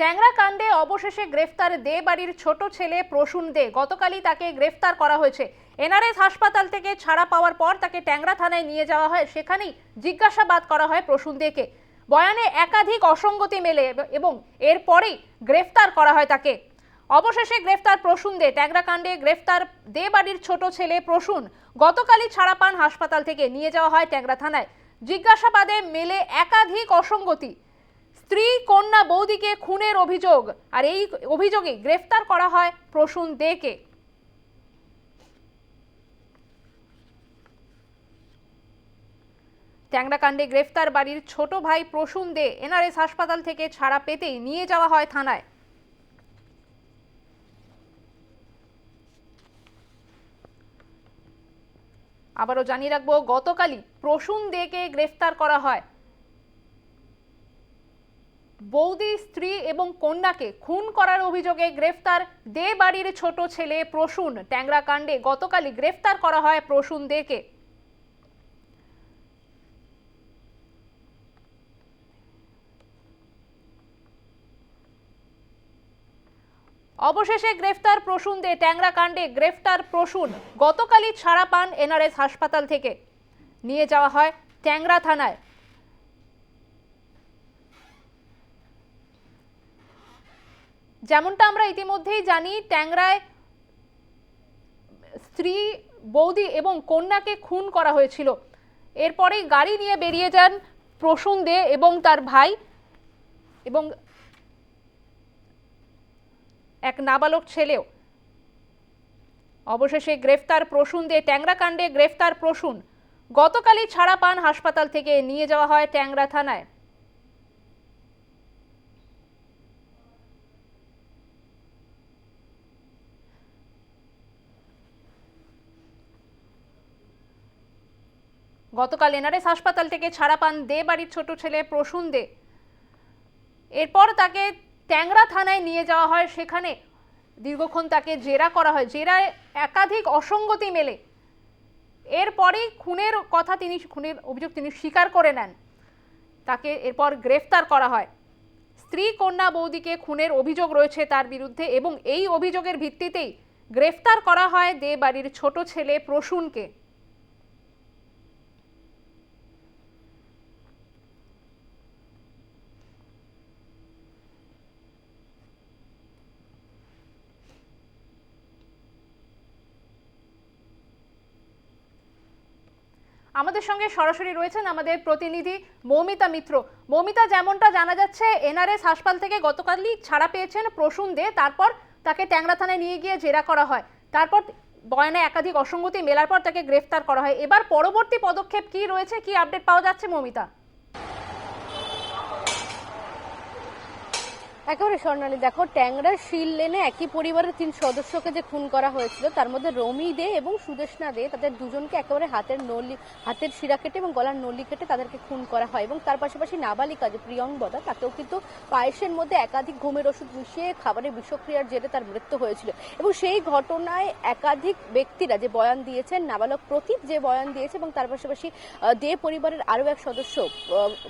ট্যাংরা কাণ্ডে অবশেষে গ্রেফতার দে বাড়ির ছোট ছেলে প্রসূন দে। গতকালই তাকে গ্রেফতার করা হয়েছে। এনআরএস হাসপাতাল থেকে ছাড়া পাওয়ার পর তাকে ট্যাংরা থানায় নিয়ে যাওয়া হয়। সেখানেই জিজ্ঞাসাবাদ করা হয় প্রসূন দেকে। বয়ানে একাধিক অসঙ্গতি মেলে এবং এরপরেই গ্রেফতার করা হয় তাকে। অবশেষে গ্রেফতার প্রসূন দে। ট্যাংরা কাণ্ডে গ্রেফতার দে বাড়ির ছোট ছেলে প্রসূন গতকালই ছাড়া পান হাসপাতাল থেকে। নিয়ে যাওয়া হয় ট্যাংরা থানায়। জিজ্ঞাসাবাদে মেলে একাধিক অসঙ্গতি। স্ত্রী কন্যা বৌদিকে খুনের অভিযোগ। আর এই অভিযোগে গ্রেফতার করা হয় প্রসূন দেকে। ট্যাংরাকাণ্ডে গ্রেফতার বাড়ির ছোট ভাই প্রসূন দে এনআরএস হাসপাতাল থেকে ছাড়া পেতেই নিয়ে যাওয়া হয় থানায়। আবারও জানিয়ে রাখব, গতকালই প্রসূন দেকে গ্রেফতার করা হয়। বৌদি, স্ত্রী এবং কন্যাকে খুন করার অভিযোগে গ্রেফতার দে বাড়ির ছোট ছেলে প্রসূন। ট্যাংরা কাণ্ডে গতকালই গ্রেফতার করা হয় প্রসূন দেকে। অবশেষে গ্রেফতার প্রসূন দে ট্যাংরা কাণ্ডে গ্রেফতার প্রসূন। গতকালই ছাড়া পান এনআরএস হাসপাতাল থেকে। নিয়ে যাওয়া হয় ট্যাংরা থানায়। যেমনটা আমরা ইতিমধ্যেই জানি, ট্যাংরায় স্ত্রী, বৌদি এবং কন্যাকে খুন করা হয়েছিল। এরপরেই গাড়ি নিয়ে বেরিয়ে যান প্রসূন দে এবং তার ভাই এবং এক নাবালক ছেলেও। অবশেষে গ্রেফতার প্রসূন দে, ট্যাংরা কাণ্ডে গ্রেফতার প্রসূন। গতকালই ছাড়া পান হাসপাতাল থেকে, নিয়ে যাওয়া হয় ট্যাংরা থানায়। গতকাল এনআরএস হাসপাতাল থেকে ছাড়া পান দে বাড়ির ছোট ছেলে প্রসূন দে। এরপর তাকে ট্যাংরা থানায় নিয়ে যাওয়া হয়। সেখানে দীর্ঘক্ষণ তাকে জেরা করা হয়। জেরায় একাধিক অসঙ্গতি মেলে। এরপরেই খুনের কথা তিনি, খুনের অভিযোগ তিনি স্বীকার করে নেন। তাকে এরপর গ্রেফতার করা হয়। স্ত্রী কন্যা বৌদিকে খুনের অভিযোগ রয়েছে তার বিরুদ্ধে এবং এই অভিযোগের ভিত্তিতেই গ্রেফতার করা হয় দে বাড়ির ছোট ছেলে প্রসূনকে। আমাদের সঙ্গে সরাসরি রয়েছেন আমাদের প্রতিনিধি মৌমিতা মিত্র। মৌমিতা, যেমনটা জানা যাচ্ছে, এনআরএস হাসপাতাল থেকে গতকালই ছাড়া পেয়েছেন প্রসূন দে। তারপর তাকে ট্যাংরা থানায় নিয়ে গিয়ে জেরা করা হয়। তারপর বয়ানে একাধিক অসঙ্গতি মেলার পর তাকে গ্রেফতার করা হয়। এবার পরবর্তী পদক্ষেপ কি রয়েছে? কি আপডেট পাওয়া যাচ্ছে মৌমিতা? একেবারে স্বর্ণালী। দেখো ট্যাংরার শিল লেনে একই পরিবারের তিন সদস্যকে যে খুন করা হয়েছিল, তার মধ্যে রমি দে এবং সুদেশনা দে, তাদের দুজনকে একেবারে হাতের নলি, হাতের শিরা কেটে এবং গলার নলি কেটে তাদেরকে খুন করা হয়। এবং তার পাশাপাশি নাবালিকা যে প্রিয়ঙ্বদা তাকেও কিন্তু পায়েসের মধ্যে একাধিক ঘুমের ওষুধ মিশিয়ে খাবারের বিষক্রিয়ার জেরে তার মৃত্যু হয়েছিল। এবং সেই ঘটনায় একাধিক ব্যক্তিরা যে বয়ান দিয়েছেন, নাবালক প্রতীপ যে বয়ান দিয়েছে এবং তার পাশাপাশি দে পরিবারের আরও এক সদস্য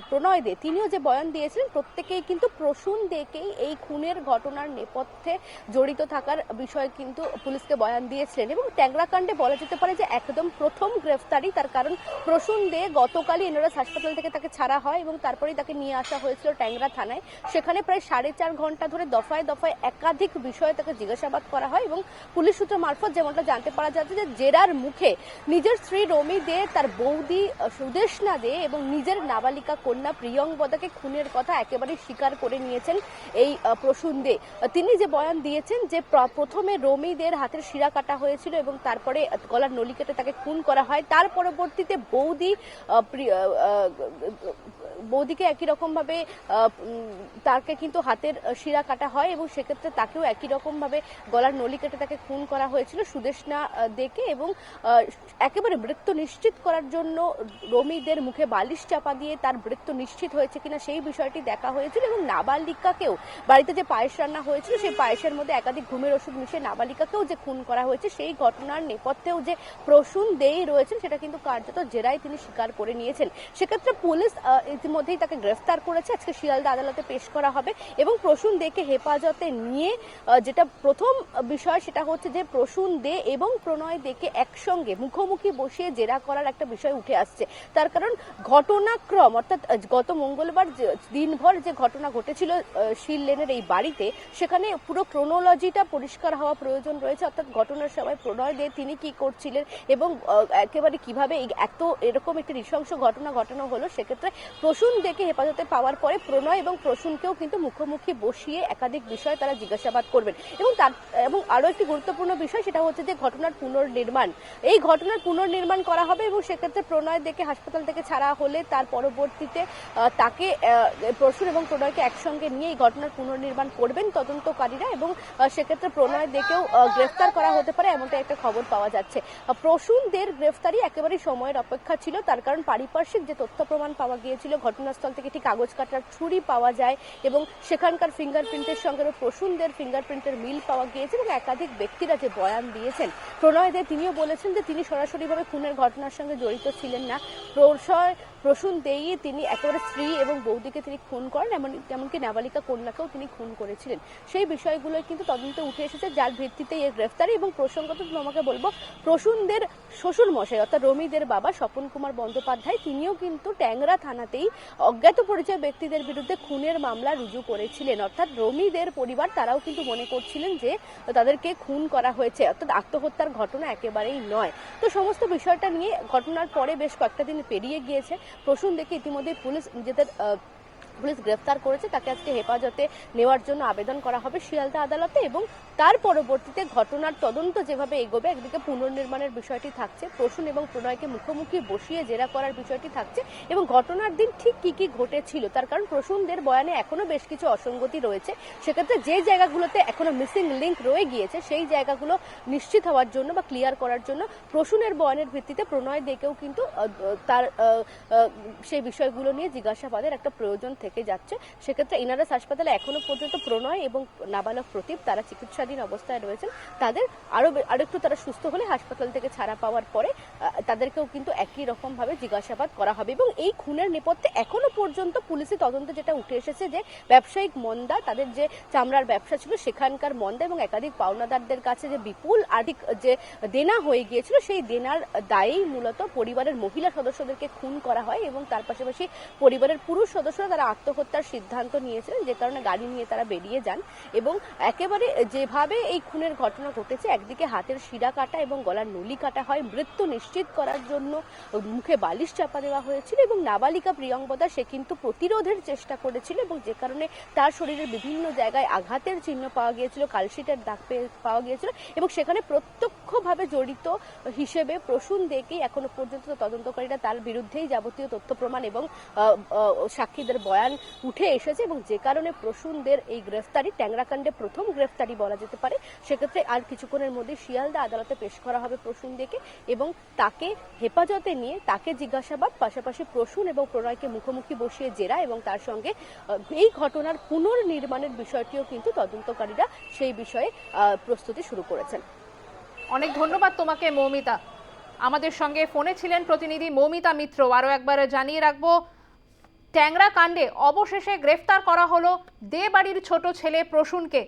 প্রণয় দে, তিনিও যে বয়ান দিয়েছিলেন, প্রত্যেকেই কিন্তু প্রসূন দেকেই এই খুনের ঘটনার নেপথ্যে জড়িত থাকার বিষয়ে কিন্তু পুলিশকে বয়ান দিয়েছিলেন এবং ট্যাংরাকাণ্ডে বলা যেতে পারে যে একদম প্রথম গ্রেফতারি তার কারণ। প্রসূন দে গতকালই এনআরএস হাসপাতাল থেকে তাকে ছাড়া হয় এবং তারপরেই তাকে নিয়ে আসা হয়েছিল ট্যাংরা থানায়। সেখানে প্রায় সাড়ে চার ঘণ্টা ধরে দফায় দফায় একাধিক বিষয়ে তাকে জিজ্ঞাসাবাদ করা হয় এবং পুলিশ সূত্র মারফত যেমনটা জানতে পারা যাচ্ছে যে জেরার মুখে নিজের স্ত্রী রমি দে, তার বৌদি সুদেশনা দে এবং নিজের নাবালিকা কন্যা প্রিয়ঙ্বদাকে খুনের কথা একেবারে স্বীকার করে নিয়েছেন। এই দে তিনি যে বয়ান দিয়েছেন যে প্রথমে রমিদের হাতের শিরা কাটা হয়েছিল এবং তারপরে গলার নলি কেটে তাকে খুন করা হয়। তার পরবর্তীতে বৌদি বৌদিকে একই রকম ভাবে তাকে কিন্তু হাতের শিরা কাটা হয় এবং সেক্ষেত্রে তাকেও একই রকম ভাবে গলার নলি কেটে তাকে খুন করা হয়েছিল সুদেশনা দেখে এবং একেবারে মৃত্যু নিশ্চিত করার জন্য রমিদের মুখে বালিশ চাপা দিয়ে তার মৃত্যু নিশ্চিত হয়েছে কিনা সেই বিষয়টি দেখা হয়েছিল এবং নাবালিকাকেও বাড়িতে যে পায়েস রান্না হয়েছিল সেই পায়েসের মধ্যে একাধিক ঘুমের ওষুধ মিশিয়ে নাবালিকাকেও যে খুন করা হয়েছে সেই ঘটনার নেপথ্যেও যে প্রসূন দেই রয়েছেন সেটা কিন্তু কার্যত জেরায় তিনি স্বীকার করে নিয়েছেন। সেক্ষেত্রে পুলিশ আহ, ইতিমধ্যে মধ্যেই তাকে গ্রেফতার করেছে। আজকে শিয়ালদা আদালতে পেশ করা হবে এবং প্রসূন দেকে হেফাজতে নিয়ে যেটা প্রথম বিষয় সেটা হচ্ছে যে প্রসূন দে এবং প্রণয় দেকে একসঙ্গে মুখোমুখি বসিয়ে জেরা করার একটা বিষয় উঠে আসছে। তার কারণ ঘটনাক্রম অর্থাৎ গত মঙ্গলবার দিনভর যে ঘটনা ঘটেছিল শিল লেনের এই বাড়িতে, সেখানে পুরো ক্রোনোলজিটা পরিষ্কার হওয়া প্রয়োজন রয়েছে। অর্থাৎ ঘটনার সময় প্রণয় দে তিনি কি করছিলেন এবং একেবারে কীভাবে এত এরকম একটি নৃশংস ঘটনা ঘটানো হলো, সেক্ষেত্রে প্রসূন দেখে হেফাজতে পাওয়ার পরে প্রণয় এবং প্রসূনকেও কিন্তু মুখোমুখি বসিয়ে একাধিক বিষয় তারা জিজ্ঞাসাবাদ করবেন। এবং তার, এবং আরও একটি গুরুত্বপূর্ণ বিষয়, সেটা হচ্ছে যে ঘটনার পুনর্নির্মাণ। এই ঘটনার পুনর্নির্মাণ করা হবে এবং সেক্ষেত্রে প্রণয় দেখে হাসপাতাল থেকে ছাড়া হলে তার পরবর্তীতে তাকে প্রসূন এবং প্রণয়কে একসঙ্গে নিয়ে এই ঘটনার পুনর্নির্মাণ করবেন তদন্তকারীরা এবং সেক্ষেত্রে প্রণয় দেখেও গ্রেফতার করা হতে পারে এমনটা একটা খবর পাওয়া যাচ্ছে। প্রসূনদের গ্রেফতারি একেবারেই সময়ের অপেক্ষা ছিল। তার কারণ পারিপার্শ্বিক যে তথ্য প্রমাণ পাওয়া গিয়েছিল, ঘটনাস্থল থেকে একটি কাগজ কাটার ছুরি পাওয়া যায় এবং সেখানকার ফিঙ্গারপ্রিন্টের সঙ্গে প্রসূনদের ফিঙ্গারপ্রিন্টের মিল পাওয়া গিয়েছে এবং একাধিক ব্যক্তিরা যে বয়ান দিয়েছেন। প্রণয় দে, তিনিও বলেছেন যে তিনি সরাসরিভাবে খুনের ঘটনার সঙ্গে জড়িত ছিলেন না। প্রসয়, প্রসূন দেই তিনি একেবারে স্ত্রী এবং বৌদিকে তিনি খুন করেন, এমন এমনকি নাবালিকা কন্যাকেও তিনি খুন করেছিলেন। সেই বিষয়গুলোই কিন্তু তদন্তে উঠে এসেছে, যার ভিত্তিতে এই গ্রেফতারি এবং প্রসঙ্গত তোমাকে বলব, প্রসূনদের শ্বশুর মশাই অর্থাৎ রমিদের বাবা স্বপন কুমার বন্দ্যোপাধ্যায়, তিনিও কিন্তু ট্যাংরা থানাতেই অজ্ঞাত পরিচয় ব্যক্তিদের বিরুদ্ধে খুনের মামলা রুজু করেছিলেন। অর্থাৎ রমিদের পরিবার তারাও কিন্তু মনে করছিলেন যে তাদেরকে খুন করা হয়েছে। অর্থাৎ আত্মহত্যার ঘটনা একেবারেই নয়। তো সমস্ত বিষয়টা নিয়ে ঘটনার পরে বেশ কয়েকটা দিন পেরিয়ে গিয়েছে। প্রসূন দেখে ইতিমধ্যে পুলিশ নিজেদের পুলিশ গ্রেফতার করেছে। তাকে আজকে হেফাজতে নেওয়ার জন্য আবেদন করা হবে শিয়ালদা আদালতে এবং তার পরবর্তীতে ঘটনার তদন্ত যেভাবে এগোবে, একদিকে পুনর্নির্মাণের বিষয়টি থাকছে, প্রসূন এবং প্রণয়কে মুখোমুখি বসিয়ে জেরা করার বিষয়টি থাকছে এবং ঘটনার দিন ঠিক কি কি ঘটেছিল, তার কারণ প্রসূনদের বয়ানে এখনও বেশ কিছু অসঙ্গতি রয়েছে। সেক্ষেত্রে যে জায়গাগুলোতে এখনও মিসিং লিঙ্ক রয়ে গিয়েছে, সেই জায়গাগুলো নিশ্চিত হওয়ার জন্য বা ক্লিয়ার করার জন্য প্রসূনের বয়ানের ভিত্তিতে প্রণয় দেখেও কিন্তু তার সেই বিষয়গুলো নিয়ে জিজ্ঞাসাবাদের একটা প্রয়োজন থেকে যাচ্ছে। সেক্ষেত্রে ইনারাস হাসপাতালে এখনও পর্যন্ত প্রণয় এবং নাবালক প্রদীপ তারা চিকিৎসাধীন অবস্থায় রয়েছেন। তাদের আরও বে- আরও একটু তারা সুস্থ হলে হাসপাতাল থেকে ছাড়া পাওয়ার পরে তাদেরকেও কিন্তু একই রকম ভাবে জিজ্ঞাসাবাদ করা হবে এবং এই খুনের নেপথ্যে এখনও পর্যন্ত পুলিশি তদন্ত যেটা উঠে এসেছে যে ব্যবসায়িক মন্দা, তাদের যে চামড়ার ব্যবসা ছিল সেখানকার মন্দা এবং একাধিক পাওনাদারদের কাছে যে বিপুল আর্থিক যে দেনা হয়ে গিয়েছিল, সেই দেনার দায়েই মূলত পরিবারের মহিলা সদস্যদেরকে খুন করা হয় এবং তার পাশাপাশি পরিবারের পুরুষ সদস্যরা তারা আত্মহত্যার সিদ্ধান্ত নিয়েছিলেন, যে কারণে গাড়ি নিয়ে তারা বেরিয়ে যান এবং একেবারে যেভাবে এই খুনের ঘটনা ঘটেছে, একদিকে হাতের শিরা কাটা এবং গলার নলি কাটা হয়, মৃত্যু নিশ্চিত করার জন্য মুখে বালিশ চাপা দেওয়া হয়েছিল এবং নাবালিকা প্রিয়ঙ্বদা সে কিন্তু প্রতিরোধের চেষ্টা করেছিল এবং যে কারণে তার শরীরের বিভিন্ন জায়গায় আঘাতের চিহ্ন পাওয়া গিয়েছিল, কালশিটের দাগ পাওয়া গিয়েছিল এবং সেখানে প্রত্যক্ষভাবে জড়িত হিসেবে প্রসূন দেখেই এখনও পর্যন্ত তদন্তকারীরা তার বিরুদ্ধেই যাবতীয় তথ্য প্রমাণ এবং সাক্ষীদের বয়ান উঠে এসেছে এবং যে কারণে প্রসূনদের এই গ্রেফতারি, ট্যাংরাকাণ্ডে প্রথম গ্রেফতারি বলা যেতে পারে, সেক্ষেত্রে আর কিছুক্ষণের মধ্যে শিয়ালদা আদালতে পেশ করা হবে প্রসূন দেখে এবং তাকে হেফাজতে নিয়ে তাকে জিজ্ঞাসাবাদ, পাশাপাশি প্রসূন এবং প্রণয়কে মুখোমুখি বসিয়ে জেরা এবং তার সঙ্গে এই ঘটনার পুনর্নির্মাণের বিষয়টিও কিন্তু তদন্তকারীরা সেই বিষয়ে প্রস্তুতি শুরু করেছেন। অনেক ধন্যবাদ তোমাকে, মৌমিতা। আমাদের সঙ্গে ফোনে ছিলেন প্রতিনিধি মৌমিতা মিত্র। আরও একবার জানিয়ে রাখব ট্যাংরা কাণ্ডে অবশেষে গ্রেফতার করা হলো দে বাড়ির ছোট ছেলে প্রসূনকে।